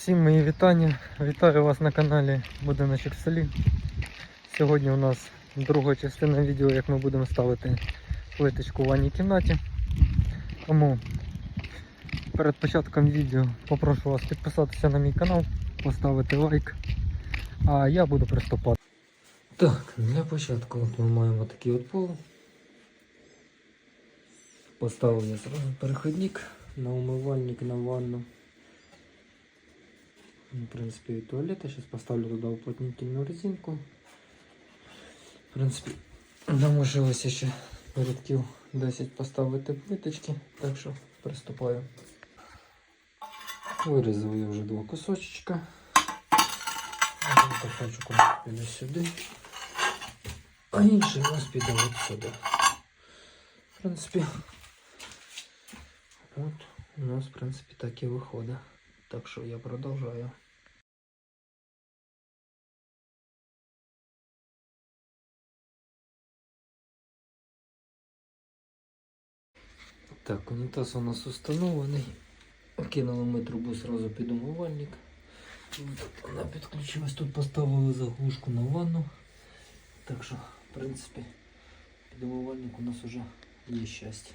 Всім мої вітання. Вітаю вас на каналі Будиночок в селі. Сьогодні у нас друга частина відео, як ми будемо ставити плиточку в ванній кімнаті. Тому перед початком відео попрошу вас підписатися на мій канал, поставити лайк. А я буду приступати. Так, для початку от ми маємо такий от пол. Поставив я зразу переходник на умивальник, на ванну. Ну, В принципе, и туалет. Я сейчас поставлю туда уплотнительную резинку. В принципе, нам лишилося ще рядків 10 поставити плиточки, так що приступаю. Вирізав я вже два кусочечка. Кусочок піде сюди, а інший у нас піде от сюди. В принципі, от у нас, в принципі, так і виходить. Так що я продовжую. Так, унітаз у нас установлений. Кинули ми трубу сразу під умивальник. Вона підключилась, тут поставили заглушку на ванну. Так що, в принципі, під умивальник у нас вже є щастя.